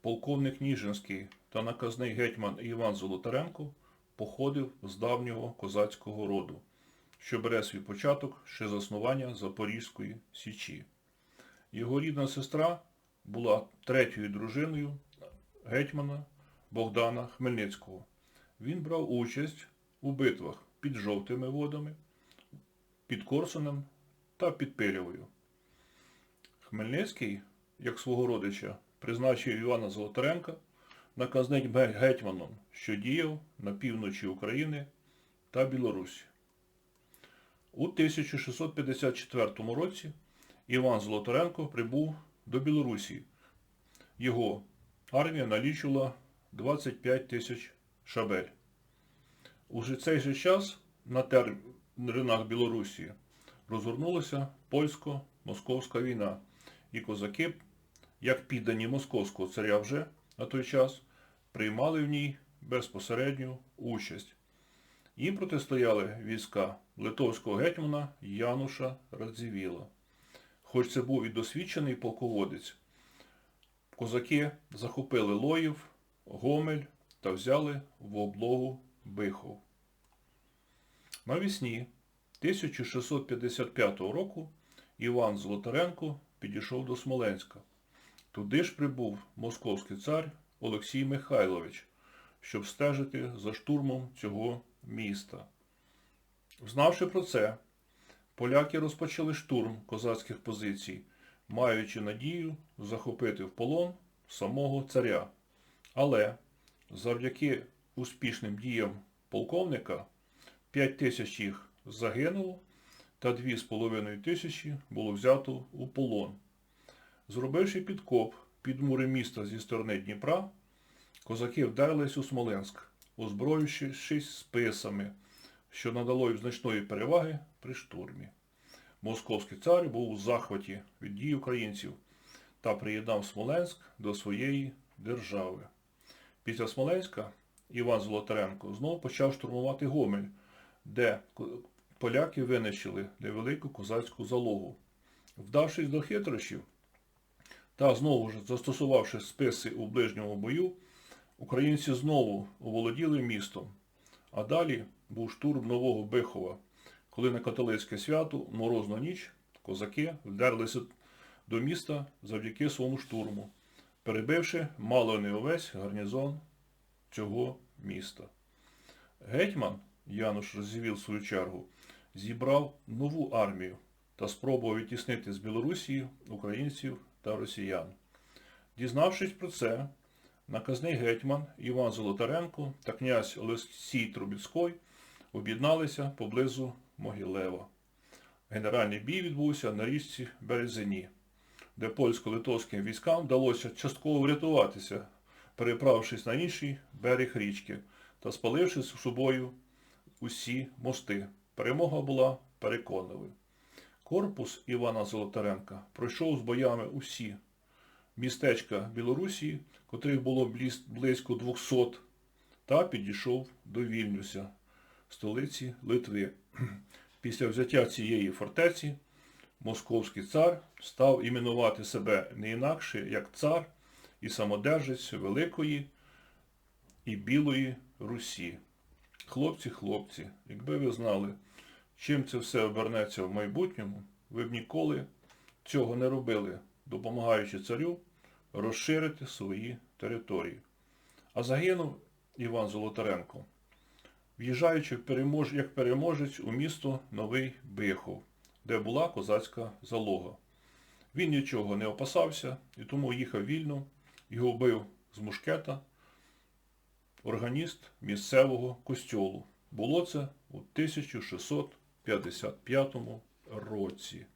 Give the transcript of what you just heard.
полковник Ніжинський та наказний гетьман Іван Золотаренко походив з давнього козацького роду, що бере свій початок ще заснування Запорізької Січі. Його рідна сестра була третьою дружиною гетьмана Богдана Хмельницького. Він брав участь у битвах під Жовтими водами, під Корсунем та під Пилявою. Хмельницький, як свого родича, призначив Івана Золотаренка ге- гетьманом, що діяв на півночі України та Білорусі. У 1654 році Іван Золотаренко прибув до Білорусі. Його армія налічувала 25 тисяч шабель. Уже цей же час на теренах Білорусі розгорнулася польсько-московська війна, і козаки, як піддані московського царя вже на той час, приймали в ній безпосередню участь. Їм протистояли війська литовського гетьмана Януша Радзивіла. Хоч це був і досвідчений полководець, козаки захопили Лоїв, Гомель та взяли в облогу Бихов. Навесні 1655 року Іван Золотаренко підійшов до Смоленська. Туди ж прибув московський цар Олексій Михайлович, щоб стежити за штурмом цього міста. Знавши про це, поляки розпочали штурм козацьких позицій, маючи надію захопити в полон самого царя. Але завдяки успішним діям полковника 5 тисяч їх загинуло та 2,5 тисячі було взято у полон. Зробивши підкоп під мури міста зі сторони Дніпра, козаки вдарились у Смоленськ, озброївшись списами, що надало їм значної переваги при штурмі. Московський цар був у захваті від дій українців та приєднав Смоленськ до своєї держави. Після Смоленська Іван Золотаренко знову почав штурмувати Гомель, де поляки винищили невелику козацьку залогу. Вдавшись до хитрощів та знову ж застосувавши списи у ближньому бою, українці знову оволоділи містом. А далі був штурм Нового Бихова, коли на католицьке свято морозну ніч козаки вдерлися до міста завдяки своєму штурму, перебивши мало не увесь гарнізон цього міста. Гетьман Януш Розівіл, в свою чергу, зібрав нову армію та спробував відтіснити з Білорусі українців та росіян. Дізнавшись про це, наказний гетьман Іван Золотаренко та князь Олексій Трубіцький об'єдналися поблизу Могилева. Генеральний бій відбувся на річці Березині, де польсько-литовським військам вдалося частково врятуватися, переправившись на інший берег річки та спаливши з собою усі мости. Перемога була переконливою. Корпус Івана Золотаренка пройшов з боями усі містечка Білорусі, котрих було близько 200, та підійшов до Вільнюся, столиці Литви. Після взяття цієї фортеці московський цар став іменувати себе не інакше, як цар і самодержець Великої і Білої Русі. Хлопці, хлопці, якби ви знали, чим це все обернеться в майбутньому, ви б ніколи цього не робили, допомагаючи царю розширити свої території. А загинув Іван Золотаренко, в'їжджаючи перемож... як переможець у місто Новий Бихов, де була козацька залога. Він нічого не опасався і тому їхав вільно, його вбив з мушкета органіст місцевого костьолу. Було це у 1655 році.